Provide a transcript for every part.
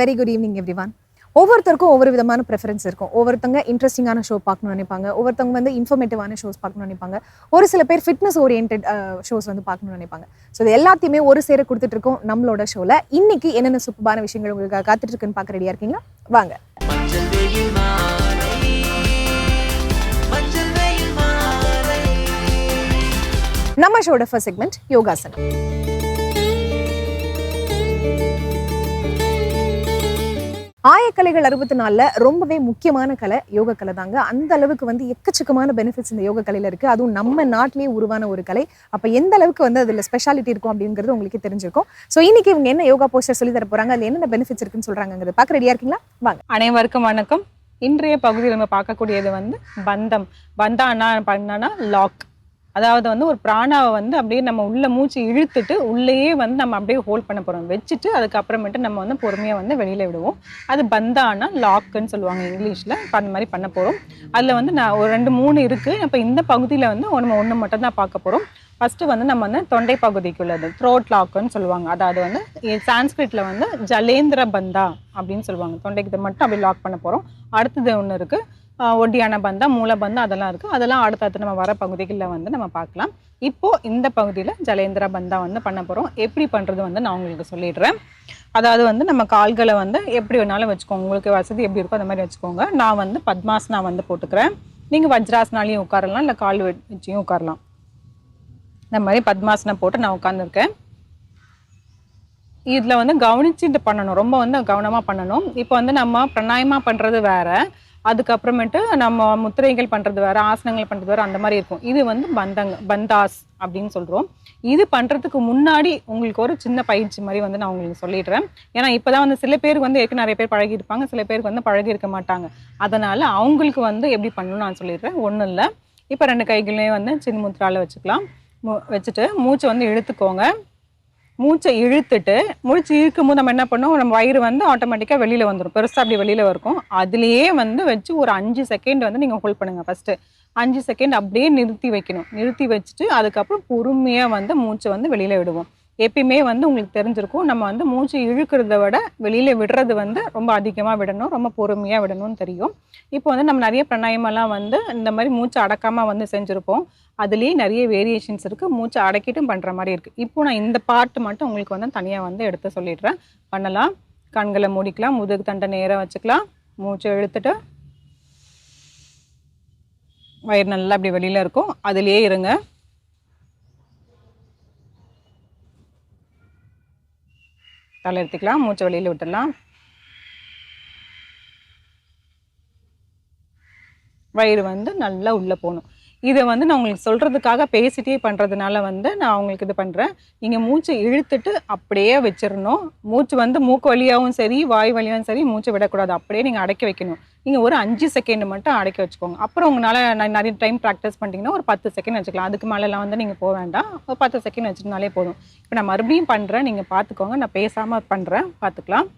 Very good evening everyone ஒவ்வொருத்தருக்கும் ஒவ்வொரு விதமான ப்ரெஃபரன்ஸ் இருக்கும். ஒவ்வொருத்தவங்க இன்ட்ரெஸ்டிங்கான ஷோ பார்க்கணும்னு நினைப்பாங்க. ஒவ்வொருத்தவங்க வந்து இன்ஃபர்மேட்டிவான ஷோஸ் பார்க்கணும்னு நினைப்பாங்க. ஒரு சில பேர் ஃபிட்னஸ் ஓரியன்ட் ஷோஸ் வந்து பார்க்கணும்னு நினைப்பாங்க. ஸோ இது எல்லாத்தையுமே ஒரு சேர கொடுத்துட்டு இருக்கோம் நம்மளோட ஷோவில் இன்னைக்கு என்னென்ன சூப்பரான விஷயங்கள் உங்களுக்கு காத்துட்டு இருக்குன்னு பார்க்க ரெடியாக இருக்கீங்களா? வாங்க. நம்ம ஷோட ஃபர்ஸ்ட் செக்மெண்ட் யோகாசனம். ஆயக்கலைகள் அறுபத்தி நாலில் ரொம்பவே முக்கியமான கலை யோக கலை தாங்க. அந்த அளவுக்கு வந்து எக்கச்சக்கமான பெனிஃபிட்ஸ் இந்த யோக கலையில் இருக்குது அதுவும் நம்ம நாட்டிலேயே உருவான ஒரு கலை. அப்போ எந்த அளவுக்கு வந்து அதில் ஸ்பெஷாலிட்டி இருக்கும் அப்படிங்கிறது உங்களுக்கு தெரிஞ்சிருக்கும். ஸோ இன்னைக்கு இவங்க என்ன யோகா போஸ்டர் சொல்லி தர போகிறாங்க அதில் என்னென்ன பெனிஃபிட்ஸ் இருக்குன்னு சொல்றாங்கிறது பார்க்க ரெடியாக இருக்கீங்களா? வாங்க. அனைவருக்கும் வணக்கம். இன்றைய பகுதியில் நம்ம பார்க்கக்கூடியது வந்து பந்தம். பந்தானா பண்ணனா லாக் அதாவது வந்து ஒரு பிராணாவை வந்து அப்படியே நம்ம உள்ள மூச்சு இழுத்துட்டு உள்ளேயே வந்து நம்ம அப்படியே ஹோல்ட் பண்ண போகிறோம் வச்சுட்டு அதுக்கப்புறமேட்டு நம்ம வந்து பொறுமையாக வந்து வெளியில் விடுவோம். அது பந்தானா லாக்குன்னு சொல்லுவாங்க இங்கிலீஷில். இப்போ அந்த மாதிரி பண்ண போகிறோம் அதில் வந்து நான் ஒரு ரெண்டு மூணு இருக்குது இப்போ இந்த பகுதியில் வந்து நம்ம ஒன்று மட்டும் தான் பார்க்க போகிறோம் ஃபஸ்ட்டு வந்து நம்ம வந்து தொண்டை பகுதிக்கு உள்ளது த்ரோட் லாக்குன்னு சொல்லுவாங்க. அதாவது வந்து சான்ஸ்கிரிட்டில் வந்து ஜலேந்திர பந்தா அப்படின்னு சொல்லுவாங்க. தொண்டைக்கு மட்டும் அப்படி லாக் பண்ண போகிறோம் அடுத்தது ஒன்று இருக்குது ஒட்டியான பந்தம் மூலபந்தம் அதெல்லாம் இருக்குது அதெல்லாம் அடுத்தடுத்து நம்ம வர பகுதிகளில் வந்து நம்ம பார்க்கலாம். இப்போது இந்த பகுதியில் ஜலேந்திர பந்தா வந்து பண்ண போகிறோம் எப்படி பண்ணுறது வந்து நான் உங்களுக்கு சொல்லிடுறேன். அதாவது வந்து நம்ம கால்களை வந்து எப்படி வேணாலும் வச்சுக்கோங்க. உங்களுக்கு வசதி எப்படி இருக்கோ அந்த மாதிரி வச்சுக்கோங்க. நான் வந்து பத்மாசனா வந்து போட்டுக்கிறேன். நீங்கள் வஜ்ராசனாலையும் உட்காரலாம். இல்லை கால் வச்சியும் உட்காரலாம். இந்த மாதிரி பத்மாசனம் போட்டு நான் உட்காந்துருக்கேன் இதில் வந்து கவனிச்சுட்டு பண்ணணும். ரொம்ப வந்து கவனமாக பண்ணணும். இப்போ வந்து நம்ம பிரணாயமாக பண்ணுறது வேறு. அதுக்கப்புறமேட்டு நம்ம முத்திரைகள் பண்ணுறது வேற ஆசனங்கள் பண்ணுறது வேற அந்த மாதிரி இருக்கும். இது வந்து பந்தங்க பந்தாஸ் அப்படின்னு சொல்கிறோம் இது பண்ணுறதுக்கு முன்னாடி உங்களுக்கு ஒரு சின்ன பயிற்சி மாதிரி வந்து நான் உங்களுக்கு சொல்லிடுறேன். ஏன்னா இப்போ தான் வந்து சில பேருக்கு வந்து ஏற்கனவே நிறைய பேர் பழகி இருப்பாங்க சில பேருக்கு வந்து பழகி இருக்க மாட்டாங்க. அதனால் அவங்களுக்கு வந்து எப்படி பண்ணணும்னு நான் சொல்லிடுறேன். ஒன்றும் இல்லை. இப்போ ரெண்டு கைகளையும் வந்து சின்ன முத்திரால வச்சுக்கலாம். மு- வச்சுட்டு மூச்சை வந்து இழுத்துக்கோங்க. மூச்சை இழுத்துட்டு மூச்சு இழுக்கும் போது நம்ம என்ன பண்ணுவோம் நம்ம வயிறு வந்து ஆட்டோமேட்டிக்காக வெளியில் வந்துடும் பெருசாக அப்படி வெளியில் இருக்கும் அதுலேயே வந்து வச்சு ஒரு அஞ்சு செகண்ட் வந்து நீங்கள் ஹோல்ட் பண்ணுங்கள் ஃபஸ்ட்டு அஞ்சு செகண்ட் அப்படியே நிறுத்தி வைக்கணும். நிறுத்தி வச்சுட்டு அதுக்கப்புறம் பொறுமையாக வந்து மூச்சை வந்து வெளியில் விடுவோம். எப்பயுமே வந்து உங்களுக்கு தெரிஞ்சிருக்கும். நம்ம வந்து மூச்சு இழுக்கிறத விட வெளியில் விடுறது வந்து ரொம்ப அதிகமாக விடணும் ரொம்ப பொறுமையாக விடணும்னு தெரியும். இப்போ வந்து நம்ம நிறைய பிரணாயமெல்லாம் வந்து இந்த மாதிரி மூச்சு அடக்காமல் வந்து செஞ்சுருப்போம். அதுலேயே நிறைய வேரியேஷன்ஸ் இருக்குது மூச்சை அடக்கிட்டும் பண்ணுற மாதிரி இருக்குது இப்போ நான் இந்த பாட்டு மட்டும் உங்களுக்கு வந்து தனியாக வந்து எடுத்து சொல்லிடுறேன். பண்ணலாம். கண்களை மூடிக்கலாம். முதுகு தண்டை நேராக வச்சுக்கலாம். மூச்சை இழுத்துட்டு வயிறு நல்லா அப்படி வெளியில் இருக்கும். அதுலேயே இருங்க. தலை எடுத்துக்கலாம். மூச்சை வெளியில் விட்டுடலாம். வயிறு வந்து நல்லா உள்ளே போகணும். இதை வந்து நான் உங்களுக்கு சொல்கிறதுக்காக பேசிட்டே பண்ணுறதுனால வந்து நான் உங்களுக்கு இது பண்ணுறேன் நீங்கள் மூச்சை இழுத்துட்டு அப்படியே வச்சிடணும். மூச்சு வந்து மூக்கு வழியாகவும் சரி வாய் வழியாகவும் சரி மூச்சை விடக்கூடாது. அப்படியே நீங்கள் அடக்கி வைக்கணும். நீங்கள் ஒரு அஞ்சு செகண்ட் மட்டும் அடக்கி வச்சுக்கோங்க. அப்புறம் உங்களால் நிறைய டைம் ப்ராக்டிஸ் பண்ணிட்டீங்கன்னா ஒரு பத்து செகண்ட் வச்சுக்கலாம். அதுக்கு மேலெலாம் வந்து நீங்கள் போக வேண்டாம். ஒரு பத்து செகண்ட் வச்சுருந்தாலே போதும். இப்போ நான் மறுபடியும் பண்ணுறேன் நீங்கள் பார்த்துக்கோங்க நான் பேசாமல் பண்ணுறேன் பார்த்துக்கலாம்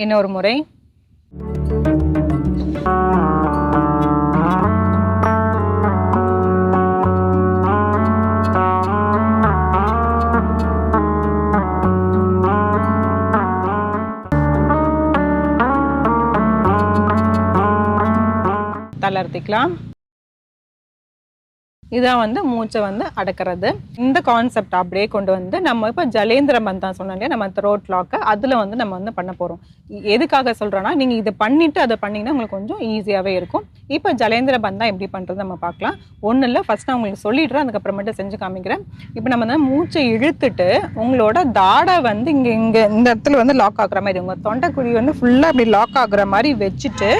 இன்னொரு முறை. தளர்த்திக்கலாம். இதான் வந்து மூச்சை வந்து அடக்கிறது. இந்த கான்செப்ட் அப்படியே கொண்டு வந்து நம்ம இப்போ ஜலேந்திர பந்தான் சொன்னோம் இல்லையா? நம்ம த்ரோட் லாக்கு அதில் வந்து நம்ம வந்து பண்ண போகிறோம் எதுக்காக சொல்கிறோன்னா நீங்கள் இதை பண்ணிவிட்டு அதை பண்ணிங்கன்னா உங்களுக்கு கொஞ்சம் ஈஸியாகவே இருக்கும். இப்போ ஜலேந்திர பந்தா எப்படி பண்ணுறது நம்ம பார்க்கலாம். ஒன்றும் இல்லை ஃபஸ்ட் நான் உங்களுக்கு சொல்லிடுறேன் அதுக்கப்புறமேட்டு செஞ்சு காமிக்கிறேன். இப்போ நம்ம வந்து மூச்சை இழுத்துட்டு உங்களோட தாடை வந்து இங்கே இங்கே இந்த இடத்துல வந்து லாக் ஆகுற மாதிரி உங்கள் தொண்டைக்குழி வந்து ஃபுல்லாக அப்படி லாக் ஆகுற மாதிரி வச்சுட்டு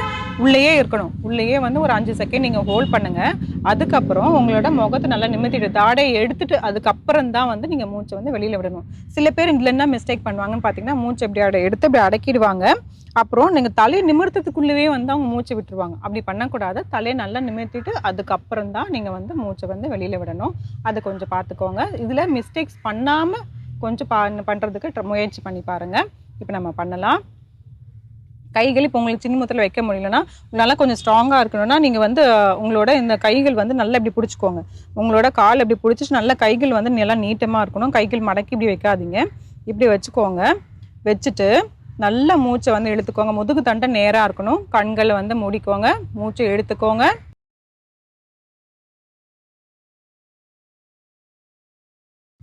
உள்ளேயே இருக்கணும். உள்ளேயே வந்து ஒரு அஞ்சு செகண்ட் நீங்கள் ஹோல்ட் பண்ணுங்கள் அதுக்கப்புறம் உங்களோட முகத்தை நல்லா நிமித்திட்டு தாடையை எடுத்துட்டு அதுக்கப்புறம் தான் வந்து நீங்கள் மூச்சை வந்து வெளியில் விடணும். சில பேர் இதில் என்ன மிஸ்டேக் பண்ணுவாங்கன்னு பார்த்தீங்கன்னா மூச்சை இப்படி அடை எடுத்து இப்படி அடக்கிடுவாங்க. அப்புறம் நீங்கள் தலையை நிமிர்த்தத்துக்குள்ளேயே வந்து அவங்க மூச்சை விட்டுருவாங்க. அப்படி பண்ணக்கூடாது. தலையை நல்லா நிமிர்த்திட்டு அதுக்கப்புறம் தான் நீங்கள் வந்து மூச்சை வந்து வெளியில் விடணும். அதை கொஞ்சம் பார்த்துக்கோங்க இதில் மிஸ்டேக்ஸ் பண்ணாமல் கொஞ்சம் பா பண்ணுறதுக்கு ட்ர- முயற்சி பண்ணி பாருங்கள் இப்போ நம்ம பண்ணலாம். கைகள் இப்போ உங்களுக்கு சின்ன முத்தில் வைக்க முடியலன்னா நல்லா கொஞ்சம் ஸ்ட்ராங்காக இருக்கணும்னா நீங்கள் வந்து உங்களோட இந்த கைகள் வந்து நல்லா இப்படி பிடிச்சிக்கோங்க. உங்களோட கால் இப்படி பிடிச்சிட்டு நல்லா கைகள் வந்து நல்லா நீட்டமாக இருக்கணும். கைகள் மடக்கி இப்படி வைக்காதீங்க. இப்படி வச்சுக்கோங்க. வச்சுட்டு நல்ல மூச்சை வந்து இழுத்துக்கோங்க. முதுகு தண்டை நேராக இருக்கணும். கண்களை வந்து மூடிக்கோங்க. மூச்சை இழுத்துக்கோங்க.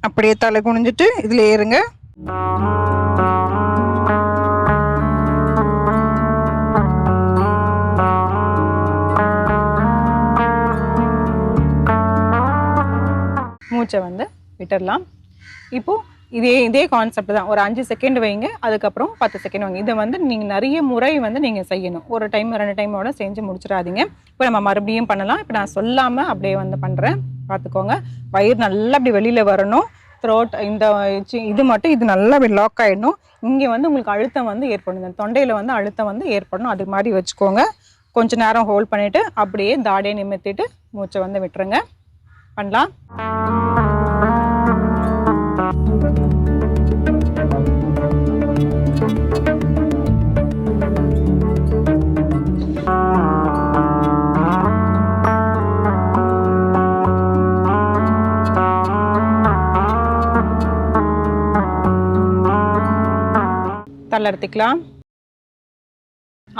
அப்படியே தலை குனிஞ்சிட்டு இதில் ஏறுங்க. மூச்சை வந்து விட்டுடலாம் இப்போது இதே இதே கான்செப்ட் தான். ஒரு அஞ்சு செகண்ட் வைங்க அதுக்கப்புறம் பத்து செகண்ட் வைங்க. இதை வந்து நீங்கள் நிறைய முறை வந்து நீங்கள் செய்யணும். ஒரு டைம் ரெண்டு டைமோட செஞ்சு முடிச்சிடாதீங்க. இப்போ நம்ம மறுபடியும் பண்ணலாம். இப்போ நான் சொல்லாமல் அப்படியே வந்து பண்ணுறேன் பார்த்துக்கோங்க. வயிறு நல்லா அப்படி வெளியில் வரணும். த்ரோட் இந்த இது மட்டும் இது நல்லா அப்படி லாக் ஆகிடணும் இங்கே வந்து உங்களுக்கு அழுத்தம் வந்து ஏற்படும் இந்த தொண்டையில் வந்து அழுத்தம் வந்து ஏற்படணும். அது மாதிரி வச்சுக்கோங்க. கொஞ்ச நேரம் ஹோல்ட் பண்ணிவிட்டு அப்படியே தாடியை நிமித்திட்டு மூச்சை வந்து விட்டுருங்க. பண்ணலாம். தள்ளெடுத்துக்கலாம்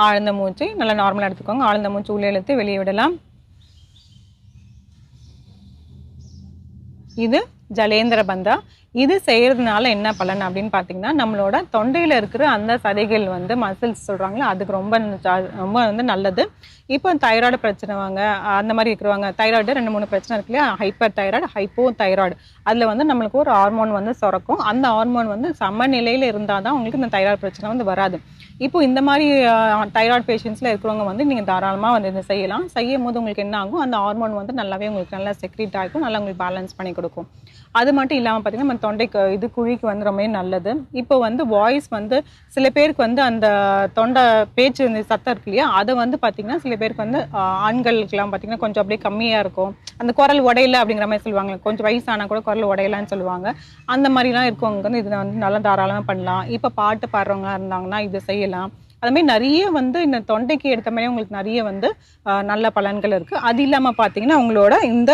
ஆழ்ந்த மூச்சு நல்லா நார்மலாக எடுத்துக்கோங்க. ஆழ்ந்த மூச்சு உள்ளே இழுத்து வெளியே விடலாம். இது ஜலேந்திர பந்தா. இது செய்கிறதுனால என்ன பலன் அப்படின்னு பார்த்தீங்கன்னா நம்மளோட தொண்டையில் இருக்கிற அந்த சதைகள் வந்து மசில்ஸ் சொல்கிறாங்களே அதுக்கு ரொம்ப ரொம்ப வந்து நல்லது. இப்போ தைராய்டு பிரச்சனை வாங்க அந்த மாதிரி இருக்கிறவங்க தைராய்டு ரெண்டு மூணு பிரச்சனை இருக்கு இல்லையா? ஹைப்பர் தைராய்டு ஹைப்போ தைராய்டு அதில் வந்து நம்மளுக்கு ஒரு ஹார்மோன் வந்து சுரக்கும். அந்த ஹார்மோன் வந்து சமநிலையில் இருந்தால் தான் உங்களுக்கு இந்த தைராய்டு பிரச்சனை வந்து வராது. இப்போ இந்த மாதிரி தைராய்டு பேஷண்ட்ஸில் இருக்கிறவங்க வந்து நீங்கள் தாராளமாக வந்து இதை செய்யலாம். செய்யும் போது உங்களுக்கு என்ன ஆகும்? அந்த ஹார்மோன் வந்து நல்லாவே உங்களுக்கு நல்லா செக்ரீட் ஆகிக்கும் நல்லா உங்களுக்கு பேலன்ஸ் பண்ணி கொடுக்கும். அது மட்டும் இல்லாமல் பார்த்தீங்கன்னா நம்ம தொண்டைக்கு இது குழிக்கு வந்து ரொம்பவே நல்லது. இப்போ வந்து வாய்ஸ் வந்து சில பேருக்கு வந்து அந்த தொண்டை பேச்சு இந்த சத்தம் இருக்கு இல்லையா அதை வந்து பார்த்தீங்கன்னா சில பேருக்கு வந்து ஆண்களுக்கெல்லாம் பார்த்தீங்கன்னா கொஞ்சம் அப்படியே கம்மியாக இருக்கும். அந்த குரல் உடையில அப்படிங்கிற மாதிரி சொல்லுவாங்க. கொஞ்சம் வயசானா கூட குரல் உடையலான்னு சொல்லுவாங்க. அந்த மாதிரிலாம் இருக்கவங்க வந்து இதை வந்து நல்லா தாராளமாக பண்ணலாம். இப்போ பாட்டு பாடுறவங்க இருந்தாங்கன்னா இதை செய்யலாம். அது மாதிரி நிறைய வந்து இந்த தொண்டைக்கு எடுத்த மாதிரி உங்களுக்கு நிறைய வந்து நல்ல பலன்கள் இருக்குது அது இல்லாமல் பார்த்தீங்கன்னா உங்களோட இந்த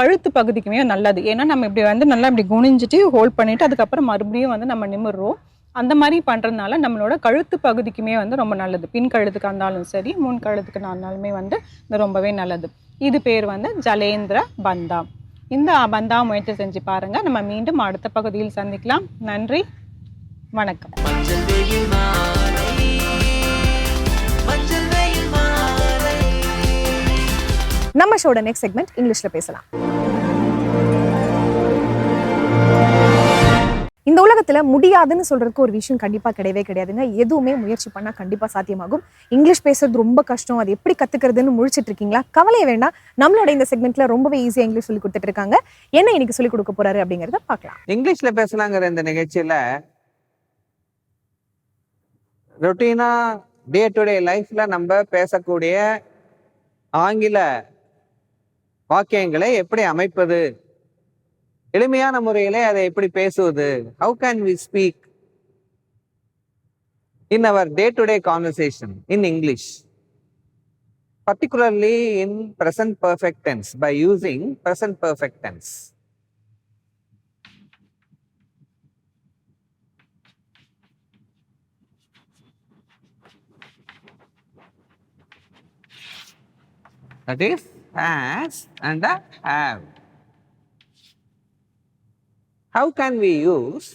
கழுத்து பகுதிக்குமே நல்லது. ஏன்னா நம்ம இப்படி வந்து நல்லா இப்படி குனிஞ்சிட்டு ஹோல்ட் பண்ணிட்டு அதுக்கப்புறம் மறுபடியும் வந்து நம்ம நிமிர்றோம். அந்த மாதிரி பண்ணுறதுனால நம்மளோட கழுத்து பகுதிக்குமே வந்து ரொம்ப நல்லது. பின் கழுத்துக்கு இருந்தாலும் சரி முன் கழுத்துக்கு இருந்தாலுமே வந்து இது ரொம்பவே நல்லது. இது பேர் வந்து ஜலேந்திர பந்தா இந்த பந்தா முயற்சி செஞ்சு பாருங்க. நம்ம மீண்டும் அடுத்த பகுதியில் சந்திக்கலாம். நன்றி. வணக்கம். நம்ம ஷோட நெக்ஸ்ட் செக்மெண்ட் இங்கிலீஷில் பேசலாம். இந்த உலகத்துல முடியாதுன்னு சொல்றதுக்கு ஒரு விஷயம் கண்டிப்பா கிடையவே கிடையாதுங்க. எதுவுமே முயற்சி பண்ணா கண்டிப்பா சாத்தியமாகும். இங்கிலீஷ் பேசுறது ரொம்ப கஷ்டம். அது எப்படி கத்துக்கிறதுன்னு முழிச்சிட்டு இருக்கீங்களா? கவலையே வேண்டாம். நம்மளோட இந்த செக்மெண்ட்ல ரொம்பவே ஈஸியா இங்கிலீஷ் சொல்லி கொடுத்துட்டு இருக்காங்க. என்ன இன்னைக்கு சொல்லி கொடுக்க போறாரு அப்படிங்கறத பார்க்கலாம். இங்கிலீஷ்ல பேசலாங்கிற இந்த நிகழ்ச்சியில ரொட்டீனா டே டு டே லைஃப்ல நம்ம பேசக்கூடிய ஆங்கில வாக்கியங்களை எப்படி அமைப்பது? எளிமையான முறையிலே அதை எப்படி பேசுவது? How can we speak in our day to day conversation in English particularly in present perfect tense by using present perfect tense. That is has and the have. How can we use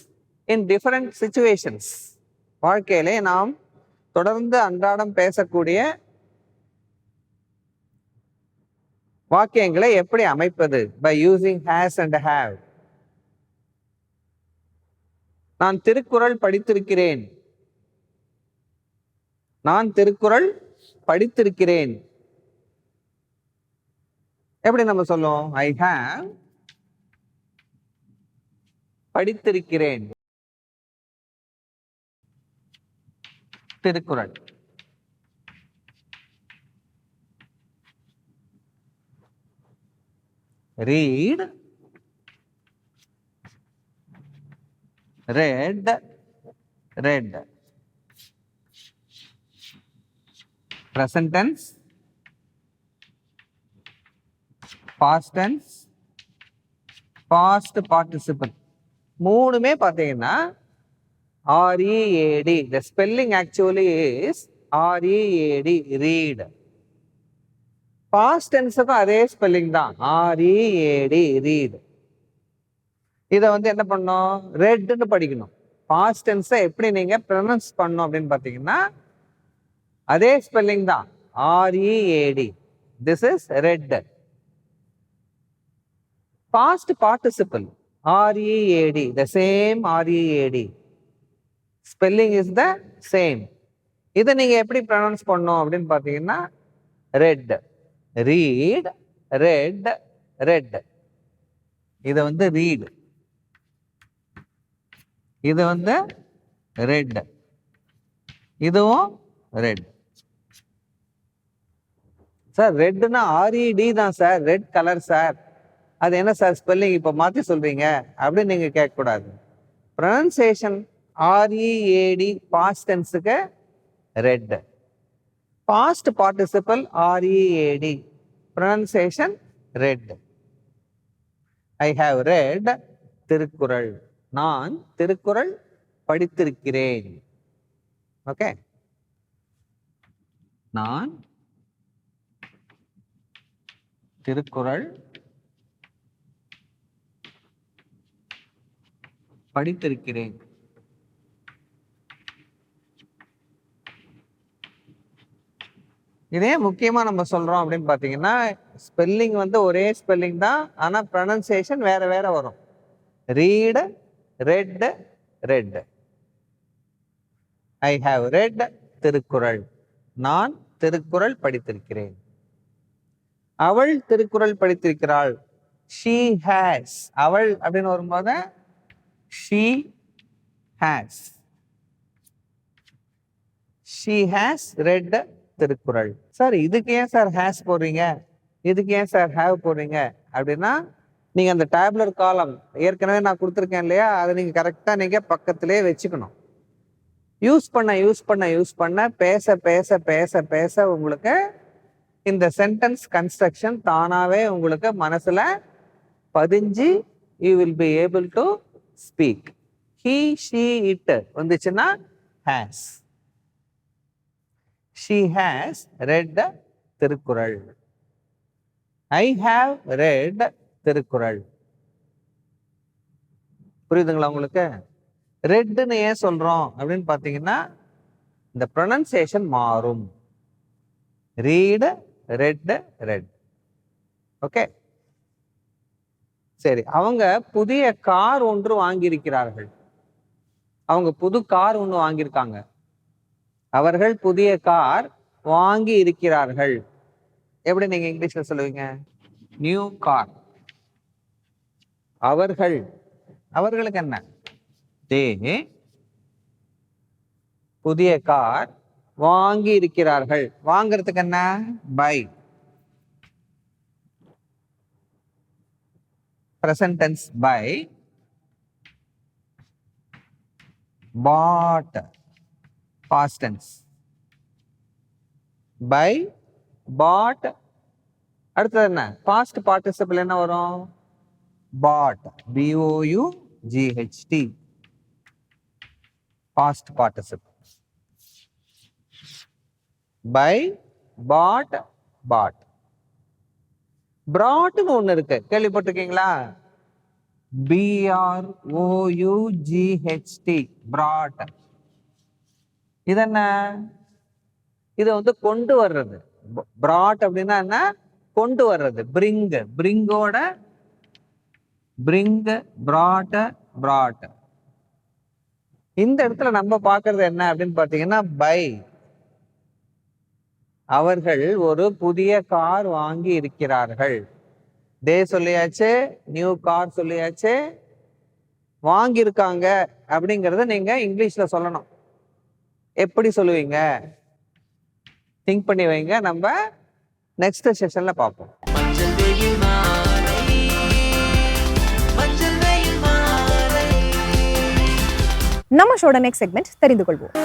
in different situations? வாழ்க்கையிலே நாம் தொடர்ந்து அன்றாடம் பேசக்கூடிய வாக்கியங்களை எப்படி அமைப்பது by using has and have நான் திருக்குறள் படித்திருக்கிறேன் நான் திருக்குறள் படித்திருக்கிறேன் எப்படி நம்ம சொல்லுவோம்? I have படித்திருக்கிறேன். Thirukkural. Read read read present tense past tense past participle மூணுமே பார்த்தீங்கன்னா R E A D the spelling actually is R E A D read past டென்ஸுக்கும் அதே ஸ்பெல்லிங் தான். ஆர்இஏடி ரீட் இதை வந்து என்ன பண்ணணும்? ரெட்னு படிக்கணும். பாஸ்ட் டென்ஸை எப்படி நீங்கள் ப்ரொனவுன்ஸ் பண்ணணும் அப்படின்னு பார்த்தீங்கன்னா அதே ஸ்பெல்லிங் தான். R E A D this is read past participle R E A D the same R E A D spelling is the same இதை நீங்கள் எப்படி ப்ரொனவுன்ஸ் பண்ணணும் அப்படின்னு பார்த்தீங்கன்னா ரெட் ரீட் ரெட் ரெட் இதை வந்து ரீட் இது வந்து ரெட் இதுவும் ரெட் சார் ரெட்னா ஆர்இடி தான் சார் ரெட் கலர் சார் அது என்ன சார் ஸ்பெல்லிங் இப்போ மாற்றி சொல்கிறீங்க அப்படின்னு நீங்கள் கேட்கக்கூடாது. Pronunciation R E A D past டென்ஸுக்கு read past participle R E A D pronunciation read I have read Thirukkural. நான் திருக்குறள் படித்திருக்கிறேன். ஓகே நான் திருக்குறள் படித்திருக்கிறேன். இதே முக்கியமா நம்ம சொல்றோம் அப்படின்னு பாத்தீங்கன்னா ஸ்பெல்லிங் வந்து ஒரே ஸ்பெல்லிங் தான் ஆனா ப்ரனன்சியேஷன் வேற வேற வரும். Read read read I have read Thirukkural. நான் திருக்குறள் படித்திருக்கிறேன். அவள் திருக்குறள் படித்திருக்கிறாள். ஷீ ஹேஸ் அவள் அப்படின்னு வரும்போது she has she has read Thirukkural. Sir இதுக்கு ஏன் சார் ஹேஸ் போடுறீங்க? இதுக்கு ஏன் சார் ஹேவ் போடுறீங்க? அப்படின்னா நீங்கள் அந்த டேப்லர் காலம் ஏற்கனவே நான் கொடுத்துருக்கேன் இல்லையா? அதை நீங்கள் கரெக்டாக நீங்கள் பக்கத்திலே வச்சுக்கணும். யூஸ் பண்ண யூஸ் பண்ண யூஸ் பண்ண பேச பேச பேச பேச உங்களுக்கு இந்த சென்டென்ஸ் கன்ஸ்ட்ரக்ஷன் தானாகவே உங்களுக்கு மனசில் பதிஞ்சு you will be able to speak he she it வந்துச்சுன்னா has she has read the Thirukkural. I have read Thirukkural. புரியுதுங்களா உங்களுக்கு? ரெட்னு ஏன் சொல்றோம்? அப்படின்னு பார்த்தீங்கன்னா இந்த ப்ரொனன்சியேஷன் மாறும். ரீடு ரெட் ரெட் ஓகே சரி அவங்க புதிய கார் ஒன்று வாங்கியிருக்கிறார்கள். அவங்க புது கார் ஒன்று வாங்கியிருக்காங்க. அவர்கள் புதிய கார் வாங்கி இருக்கிறார்கள் எப்படி நீங்க இங்கிலீஷ்ல சொல்லுவீங்க? New car. அவர்கள் அவர்களுக்கு என்ன? தே புதிய கார் வாங்கி இருக்கிறார்கள் வாங்குறதுக்கு என்ன? By. present tense by bought past tense by bought அடுத்தது என்ன பாஸ்ட் பார்ட்டிசிபிள் என்ன வரும் bought b o u g h t past participle by bought bought பிராட்னு ஒண்ணு இருக்கு. கேள்விப்பட்டிருக்கீங்களா? பிஆர் ஓயூஜிஹெச்டி brought இது என்ன? இதை வந்து கொண்டு வர்றது. பிராட் அப்படின்னா என்ன? கொண்டு வர்றது. பிரிங் பிரிங்கோட பிரிங் பிராட் பிராட் இந்த இடத்துல நம்ம பார்க்கறது என்ன அப்படின்னு பார்த்தீங்கன்னா பை. அவர்கள் ஒரு புதிய கார் வாங்கி இருக்கிறார்கள். தே சொல்லியாச்சு நியூ கார் சொல்லியாச்சு வாங்கியிருக்காங்க அப்படிங்கிறத நீங்க இங்கிலீஷ்ல சொல்லணும். எப்படி சொல்லுவீங்க? திங்க் பண்ணி வைங்க நம்ம நெக்ஸ்ட் செஷன்ல பார்ப்போம். நம்ம ஷோட நெக்ஸ்ட் செக்மெண்ட் தெரிந்து கொள்வோம்.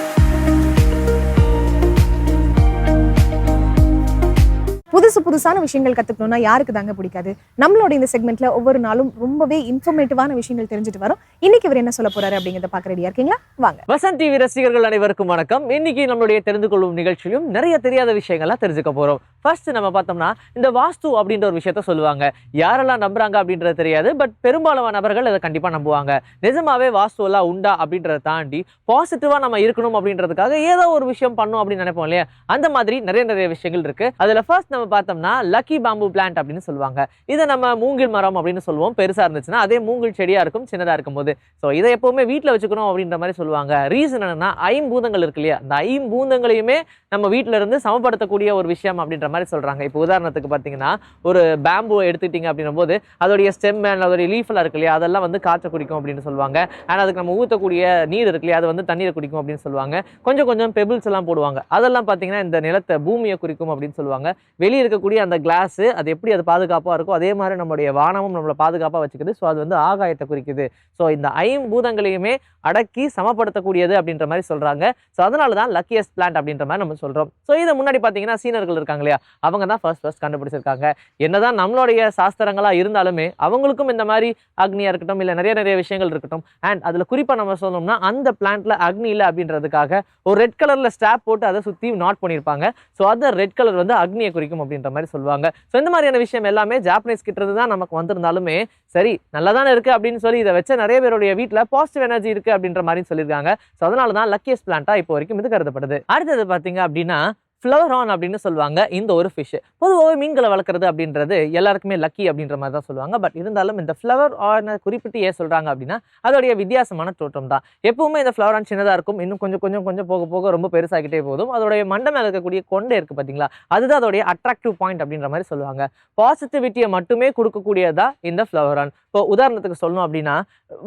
புதுசு புதுசான விஷயங்கள் கத்துக்கணும்னா யாருக்கு தாங்க பிடிக்காது? நம்மளோட இந்த செக்மெண்ட்ல ஒவ்வொரு நாளும் ரொம்பவே இன்ஃபர்மேட்டிவான விஷயங்கள் தெரிஞ்சுட்டு வரோம். இன்னைக்கு இவர் என்ன சொல்ல போறாரு அப்படிங்கிறத பாக்க ரெடியா இருக்கீங்களா? வாங்க. வசந்த் டிவி ரசிகர்கள் அனைவருக்கும் வணக்கம். இன்னைக்கு நம்மளுடைய தெரிந்து கொள்ளும் நிகழ்ச்சியிலும் நிறைய தெரியாத விஷயங்கள்லாம் தெரிஞ்சுக்க போறோம். ஃபர்ஸ்ட் நம்ம பார்த்தோம்னா இந்த வாஸ்து அப்படின்ற ஒரு விஷயத்த சொல்லுவாங்க. யாரெல்லாம் நம்புறாங்க அப்படின்றது தெரியாது பட் பெரும்பாலான நபர்கள் அதை கண்டிப்பா நம்புவாங்க. நிஜமாவே வாஸ்து எல்லாம் உண்டா அப்படின்றத தாண்டி பாசிட்டிவா நம்ம இருக்கணும் அப்படின்றதுக்காக ஏதோ ஒரு விஷயம் பண்ணும் அப்படின்னு நினைப்போம் இல்லையா? அந்த மாதிரி நிறைய நிறைய விஷயங்கள் இருக்கு. அதுல ஃபர்ஸ்ட் நம்ம பார்த்தோம்னா லக்கி பாம்பு பிளான்ட் அப்படின்னு சொல்லுவாங்க. இதை நம்ம மூங்கில் மரம் அப்படின்னு சொல்லுவோம். பெருசா இருந்துச்சுன்னா அதே மூங்கில் செடியாக இருக்கும் சின்னதா இருக்கும்போது. ஸோ இதை எப்போவுமே வீட்டில் வச்சுக்கணும் அப்படின்ற மாதிரி சொல்லுவாங்க. ரீசன் என்னன்னா ஐம்பூதங்கள் இருக்கு இல்லையா? அந்த ஐம்பூதங்களையுமே நம்ம வீட்டில இருந்து சமப்படுத்தக்கூடிய ஒரு விஷயம் அப்படின்ற மாதிரி சொல்றாங்க. இப்போ உதாரணத்துக்கு பார்த்தீங்கன்னா ஒரு பேம்பு எடுத்துட்டீங்க அப்படின்னும் போது அதோடைய ஸ்டெம் அண்ட் அதோடைய லீஃபெல்லாம் இருக்கு இல்லையா? அதெல்லாம் வந்து காற்றை குடிக்கும் அப்படின்னு சொல்லுவாங்க. அண்ட் அதுக்கு நம்ம ஊற்றக்கூடிய நீர் இருக்கு இல்லையா? அது வந்து தண்ணீரை குடிக்கும் அப்படின்னு சொல்லுவாங்க. கொஞ்சம் கொஞ்சம் பெபிள்ஸ் எல்லாம் போடுவாங்க. அதெல்லாம் பார்த்தீங்கன்னா இந்த நிலத்தை பூமியை குறிக்கும் அப்படின்னு சொல்லுவாங்க. வெளியே இருக்கக்கூடிய அந்த கிளாஸு அது எப்படி அது பாதுகாப்பாக இருக்கோ அதே மாதிரி நம்மளுடைய வானமும் நம்மளை பாதுகாப்பாக வச்சுக்குது. ஸோ அது வந்து ஆகாயத்தை குறிக்குது. ஸோ இந்த ஐம்பூதங்களையுமே அடக்கி சமப்படுத்தக்கூடியது அப்படின்ற மாதிரி சொல்றாங்க. ஸோ அதனால தான் லக்கியஸ்ட் பிளான்ட் அப்படின்ற மாதிரி நம்ம சொல்றோம். ஸோ இதை முன்னாடி பார்த்தீங்கன்னா சீனர்கள் இருக்காங்க இல்லையா? அவங்க தான் ஃபர்ஸ்ட் ஃபர்ஸ்ட் கண்டுபிடிச்சிருக்காங்க. என்னதான் நம்மளுடைய சாஸ்திரங்களாக இருந்தாலுமே அவங்களுக்கும் இந்த மாதிரி அக்னியாக இருக்கட்டும் இல்லை நிறைய நிறைய விஷயங்கள் இருக்கட்டும். அண்ட் அதில் குறிப்பாக நம்ம சொல்லணும்னா அந்த பிளான்ட்ல அக்னி இல்லை அப்படின்றதுக்காக ஒரு ரெட் கலர்ல ஸ்டாப் போட்டு அதை சுற்றி நாட் பண்ணியிருப்பாங்க. ஸோ அந்த ரெட் கலர் வந்து அக்னியை குறிக்கும் அப்படின்ற மாதிரி சொல்லுவாங்க. ஸோ இந்த மாதிரியான விஷயம் எல்லாமே ஜாப்பனீஸ் கிட்டது இருந்து தான் நமக்கு வந்திருந்தாலுமே சரி நல்லா தானே இருக்கு அப்படின்னு சொல்லி இதை வச்ச நிறைய பேருடைய வீட்டில் பாசிட்டிவ் எனர்ஜி இருக்கு அப்படின்ற மாதிரி சொல்லியிருக்காங்க. ஸோ அதனால தான் லக்கியஸ்ட் பிளான்ட்டாக இப்போ வரைக்கும் இது கருதப்படுது. அடுத்தது பார்த்தீங்க அப்படின்னா ஃப்ளவரான் அப்படின்னு சொல்லுவாங்க இந்த ஒரு ஃபிஷ் பொதுவாகவே மீன்களை வளர்க்குறது அப்படின்றது எல்லாருக்குமே லக்கி அப்படின்ற மாதிரி தான் சொல்லுவாங்க. பட் இருந்தாலும் இந்த ஃப்ளவர் ஆனை குறிப்பிட்டு ஏன் சொல்கிறாங்க அப்படின்னா அதோடைய வித்தியாசமான தோற்றம் தான். எப்பவுமே இந்த ஃப்ளவர் ஆன் சின்னதாக இருக்கும். இன்னும் கொஞ்சம் கொஞ்சம் கொஞ்சம் போக போக ரொம்ப பெருசாகிட்டே போதும். அதோடைய மண்டை இருக்கக்கூடிய கொண்டை இருக்குது பார்த்தீங்களா அதுதான் அதோடைய அட்ராக்டிவ் பாயிண்ட் அப்படின்ற மாதிரி சொல்லுவாங்க. பாசிட்டிவிட்டியை மட்டுமே கொடுக்கக்கூடியதா இந்த ஃப்ளவர் ஆன் இப்போ உதாரணத்துக்கு சொல்லணும் அப்படின்னா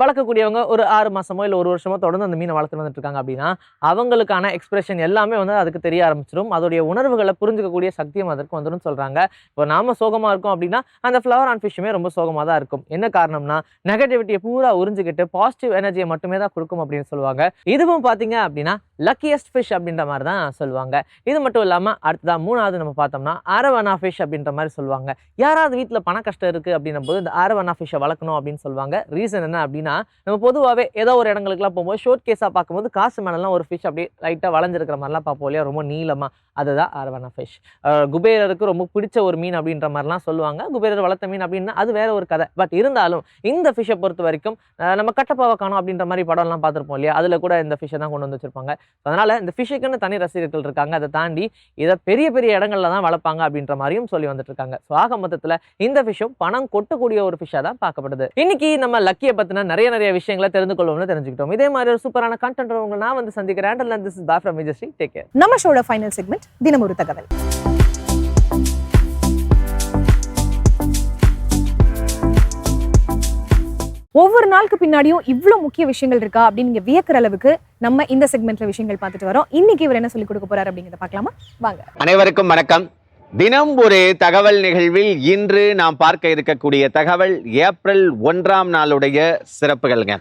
வளர்க்கக்கூடியவங்க ஒரு ஆறு மாசமோ இல்லை ஒரு வருஷமோ தொடர்ந்து அந்த மீனை வளர்த்துட்டு வந்துட்டு இருக்காங்க அப்படின்னா அவங்களுக்கான எக்ஸ்பிரஷன் எல்லாமே வந்து அதுக்கு தெரிய ஆரம்பிச்சிடும் அதோடைய உணர்வுகளை புரிஞ்சுக்கக்கூடிய சக்தியும் அதற்கு வந்துடும் சொல்றாங்க. இப்போ நாம சோகமா இருக்கோம் அப்படின்னா அந்த ஃப்ளவர் ஆன் ஃபிஷ்ஷுமே ரொம்ப சோகமாக தான் இருக்கும். என்ன காரணம்னா நெகட்டிவிட்டியை பூரா உறிஞ்சிக்கிட்டு பாசிட்டிவ் எனர்ஜியை மட்டுமே தான் கொடுக்கும் அப்படின்னு சொல்லுவாங்க. இதுவும் பார்த்தீங்க அப்படின்னா லக்கியஸ்ட் ஃபிஷ் அப்படின்ற மாதிரி தான் சொல்லுவாங்க. இது மட்டும் இல்லாமல் அடுத்ததாக மூணாவது நம்ம பார்த்தோம்னா அரவனா ஃபிஷ் அப்படின்ற மாதிரி சொல்லுவாங்க. யாராவது வீட்டில் பண கஷ்டம் இருக்குது அப்படின்னும் போது இந்த அரவனா ஃபிஷ்ஷை வளர்க்கணும் அப்படின்னு சொல்லுவாங்க. ரீசன் என்ன அப்படின்னா நம்ம பொதுவாகவே ஏதோ ஒரு இடங்களுக்குலாம் போகும்போது ஷோட் கேஸாக பார்க்கும்போது காசு மேலெல்லாம் ஒரு ஃபிஷ் அப்படியே லைட்டாக வளைஞ்சிருக்கிற மாதிரிலாம் பார்ப்போம் இல்லையா? ரொம்ப நீளமாக அதுதான் அரவணா ஃபிஷ் குபேரருக்கு ரொம்ப பிடிச்ச ஒரு மீன் அப்படின்ற மாதிரிலாம் சொல்லுவாங்க. குபேரர் வளர்த்த மீன் அப்படின்னா அது வேற ஒரு கதை. பட் இருந்தாலும் இந்த ஃபிஷ்ஷை பொறுத்த வரைக்கும் நம்ம கட்டப்பாவை காணும் அப்படின்ற மாதிரி படம்லாம் பார்த்துருப்போம் இல்லையா? அதில் கூட இந்த ஃபிஷ்ஷை தான் கொண்டு வந்து வச்சிருப்பாங்க. அதனால இந்த ஃபிஷ்ஷுக்குன்னு தனி ரசிகர்கள் இருக்காங்க. அதை தாண்டி இதை பெரிய பெரிய இடங்களில் தான் வளர்ப்பாங்க அப்படின்ற மாதிரியும் சொல்லி வந்துட்டு இருக்காங்க. ஸோ ஆக மொத்தத்தில் இந்த ஃபிஷ்ஷும் பணம் கொட்டக்கூடிய ஒரு ஃபிஷ்ஷாக தான் பார்க்கப்படுது. இன்னைக்கு நம்ம லக்கியை பற்றின நிறைய நிறைய விஷயங்களை தெரிந்து கொள்வோம்னு தெரிஞ்சுக்கிட்டோம். இதே மாதிரி ஒரு சூப்பரான கண்டென்ட் உங்களை நான் வந்து சந்திக்கிறேன். And this is bye from Vijayashree take care நம்ம ஷோட ஃபைனல் செக்மெண்ட் தினம் ஒரு தகவல். ஒவ்வொரு நாளுக்கு பின்னாடியும் இவ்வளோ முக்கிய விஷயங்கள் இருக்கா அப்படின்னு நீங்க வியக்கிற அளவுக்கு நம்ம இந்த செக்மெண்ட்ல விஷயங்கள் பார்த்துட்டு வரோம். இன்னைக்கு இவர் என்ன சொல்லி கொடுக்க போறாரு அப்படிங்கறத பார்க்கலாமா? வாங்க. அனைவருக்கும் வணக்கம். தினம் ஒரு தகவல் நிகழ்வில் இன்று நாம் பார்க்க இருக்கக்கூடிய தகவல் ஏப்ரல் ஒன்றாம் நாளுடைய சிறப்புகள்ங்க.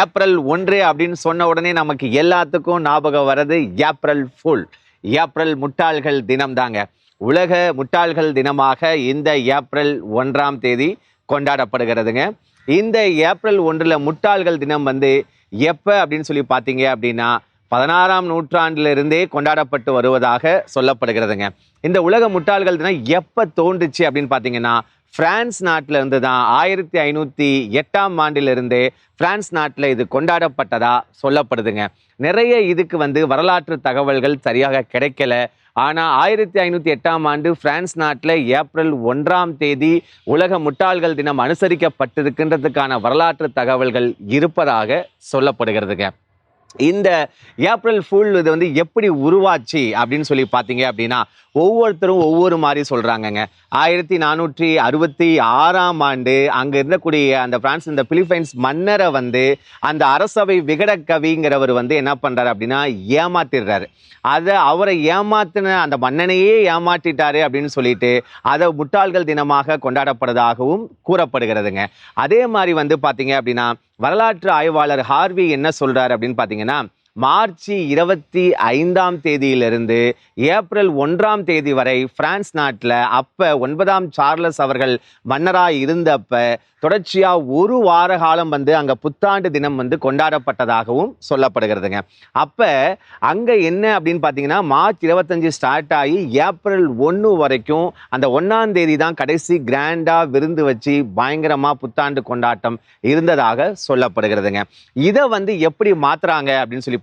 ஏப்ரல் ஒன்று அப்படின்னு சொன்ன உடனே நமக்கு எல்லாத்துக்கும் ஞாபகம் வர்றது ஏப்ரல் ஃபுல். ஏப்ரல் முட்டாள்கள் தினம் தாங்க உலக முட்டாள்கள் தினமாக இந்த ஏப்ரல் ஒன்றாம் தேதி கொண்டாடப்படுகிறதுங்க. இந்த ஏப்ரல் ஒன்றில் முட்டாள்கள் தினம் வந்து எப்போ அப்படின்னு சொல்லி பார்த்தீங்க அப்படின்னா பதினாறாம் நூற்றாண்டிலிருந்தே கொண்டாடப்பட்டு வருவதாக சொல்லப்படுகிறதுங்க. இந்த உலக முட்டாள்கள் தினம் எப்போ தோன்றுச்சு அப்படின்னு பார்த்தீங்கன்னா பிரான்ஸ் நாட்டில் இருந்து தான் ஆயிரத்தி ஐநூற்றி எட்டாம் ஆண்டிலிருந்தே பிரான்ஸ் நாட்டில் இது கொண்டாடப்பட்டதாக சொல்லப்படுதுங்க. நிறைய இதுக்கு வந்து வரலாற்று தகவல்கள் சரியாக கிடைக்கல. ஆனால் ஆயிரத்தி ஐநூற்றி எட்டாம் ஆண்டு பிரான்ஸ் நாட்டில் ஏப்ரல் ஒன்றாம் தேதி உலக முட்டாள்கள் தினம் அனுசரிக்கப்பட்டிருக்கின்றதுக்கான வரலாற்று தகவல்கள் இருப்பதாக சொல்லப்படுகிறதுங்க. இந்த ஏப்ரல் ஃபுல் இது வந்து எப்படி உருவாச்சு அப்படின்னு சொல்லி பார்த்தீங்க அப்படின்னா ஒவ்வொருத்தரும் ஒவ்வொரு மாதிரி சொல்கிறாங்கங்க ஆயிரத்தி நானூற்றி அறுபத்தி ஆறாம் ஆண்டு அங்கே இருந்தக்கூடிய அந்த பிரான்ஸ் இந்த பிலிப்பைன்ஸ் மன்னரை வந்து அந்த அரசவை விகடக்கவிங்கிறவர் வந்து என்ன பண்ணுறாரு அப்படின்னா ஏமாத்திடுறாரு. அதை அவரை ஏமாத்தின அந்த மன்னனையே ஏமாற்றிட்டாரு அப்படின்னு சொல்லிட்டு அதை முட்டாள்கள் தினமாக கொண்டாடப்படுவதாகவும் கூறப்படுகிறதுங்க. அதே மாதிரி வந்து பார்த்தீங்க அப்படின்னா வரலாற்று ஆய்வாளர் ஹார்வி என்ன சொல்றாரு அப்படின்னு பார்த்தீங்கன்னா மார்ச் இருபத்தி ஐந்தாம் தேதியிலிருந்து ஏப்ரல் ஒன்றாம் தேதி வரை பிரான்ஸ் நாட்டில் அப்போ ஒன்பதாம் சார்லஸ் அவர்கள் மன்னராக இருந்தப்ப தொடர்ச்சியாக ஒரு வார காலம் வந்து அங்கே புத்தாண்டு தினம் வந்து கொண்டாடப்பட்டதாகவும் சொல்லப்படுகிறதுங்க. அப்போ அங்கே என்ன அப்படின்னு பார்த்தீங்கன்னா மார்ச் இருபத்தஞ்சு ஸ்டார்ட் ஆகி ஏப்ரல் ஒன்று வரைக்கும் அந்த ஒன்றாம் தேதி தான் கடைசி கிராண்டாக விருந்து வச்சு பயங்கரமாக புத்தாண்டு கொண்டாட்டம் இருந்ததாக சொல்லப்படுகிறதுங்க. இதை வந்து எப்படி மாற்றுறாங்க அப்படின்னு சொல்லி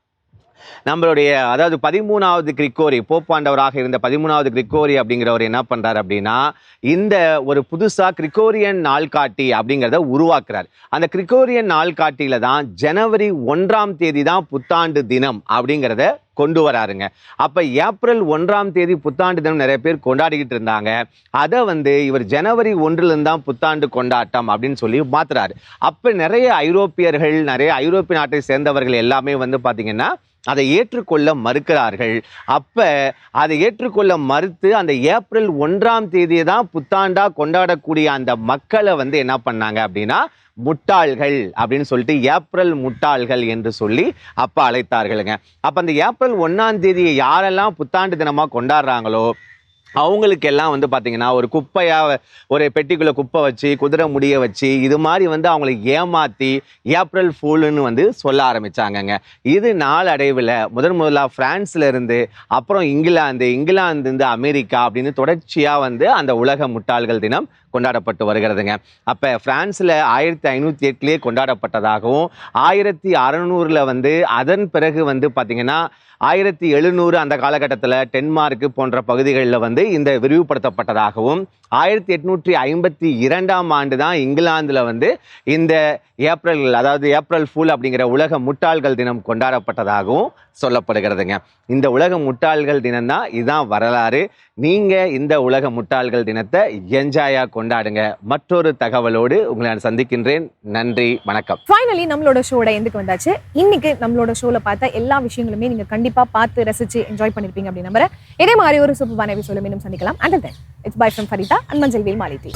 நம்மளுடைய அதாவது பதிமூணாவது கிரிக்கோரி போப்பாண்டவராக இருந்த பதிமூணாவது கிரிக்கோரி அப்படிங்கிறவர் என்ன பண்ணுறாரு அப்படின்னா இந்த ஒரு புதுசாக கிரிக்கோரியன் நாள்காட்டி அப்படிங்கிறத உருவாக்குறார். அந்த கிரிக்கோரியன் நாள்காட்டியில தான் ஜனவரி ஒன்றாம் தேதி தான் புத்தாண்டு தினம் அப்படிங்கிறத கொண்டு வராருங்க. அப்போ ஏப்ரல் ஒன்றாம் தேதி புத்தாண்டு தினம் நிறைய பேர் கொண்டாடிக்கிட்டு இருந்தாங்க. அதை வந்து இவர் ஜனவரி ஒன்றுலேருந்து தான் புத்தாண்டு கொண்டாட்டம் அப்படின்னு சொல்லி மாத்துறாரு. அப்போ நிறைய ஐரோப்பியர்கள் நிறைய ஐரோப்பிய நாட்டை சேர்ந்தவர்கள் எல்லாமே வந்து பார்த்தீங்கன்னா அதை ஏற்றுக்கொள்ள மறுக்கிறார்கள். அப்போ அதை ஏற்றுக்கொள்ள மறுத்து அந்த ஏப்ரல் ஒன்றாம் தேதியை தான் புத்தாண்டா கொண்டாடக்கூடிய அந்த மக்களை வந்து என்ன பண்ணாங்க அப்படின்னா முட்டாள்கள் அப்படின்னு சொல்லிட்டு ஏப்ரல் முட்டாள்கள் என்று சொல்லி அப்போ அழைத்தார்களுங்க. அப்போ அந்த ஏப்ரல் ஒன்றாம் தேதியை யாரெல்லாம் புத்தாண்டு தினமாக கொண்டாடுறாங்களோ அவங்களுக்கெல்லாம் வந்து பார்த்தீங்கன்னா ஒரு குப்பையாக ஒரு பெட்டிக்குள்ள குப்பை வச்சு குதிரை முடிய வச்சு இது மாதிரி வந்து அவங்களை ஏமாற்றி ஏப்ரல் ஃபூலுன்னு வந்து சொல்ல ஆரம்பிச்சாங்கங்க. இது நாளடைவில் முதன் முதலாக பிரான்ஸ்ல இருந்து அப்புறம் இங்கிலாந்து இங்கிலாந்துலேருந்து அமெரிக்கா அப்படின்னு தொடர்ச்சியாக வந்து அந்த உலக முட்டாள்கள் தினம் கொண்டாடப்பட்டு வருகிறதுங்க. அப்போ பிரான்ஸில் ஆயிரத்தி ஐநூற்றி எட்டுலேயே கொண்டாடப்பட்டதாகவும் ஆயிரத்தி அறநூறில் வந்து அதன் பிறகு வந்து பார்த்திங்கன்னா ஆயிரத்தி எழுநூறு அந்த காலகட்டத்தில் டென்மார்க்கு போன்ற பகுதிகளில் வந்து இந்த விரிவுபடுத்தப்பட்டதாகவும் ஆயிரத்தி எட்நூற்றி ஐம்பத்தி இரண்டாம் ஆண்டு தான் இங்கிலாந்தில் வந்து இந்த ஏப்ரல் அதாவது ஏப்ரல் ஃபூல் அப்படிங்கிற உலக முட்டாள்கள் தினம் கொண்டாடப்பட்டதாகவும் சொல்லப்படுகிறதுங்க. இந்த உலக முட்டாள்கள் தினம் தான் இதுதான் வரலாறு. நீங்கள் இந்த உலக முட்டாள்கள் தினத்தை என்ஜாயாக கொண்டாடுங்க. மற்றொரு தகவலோடு உங்களை நான் சந்திக்கின்றேன். நன்றி வணக்கம். ஃபைனலி நம்மளோட ஷோட எந்துக்கு வந்தாச்சு. இன்னைக்கு நம்மளோட ஷோல பார்த்த எல்லா விஷயங்களுமே நீங்க கண்டிப்பா பார்த்து ரசிச்சு என்ஜாய் பண்ணிருப்பீங்க அப்படின்னு நம்புறேன். இதே மாதிரி ஒரு சூப்பரான எபிசோட மீண்டும் சந்திக்கலாம். And then it's bye from Farida and மஞ்சள் வேல் மாலிட்டி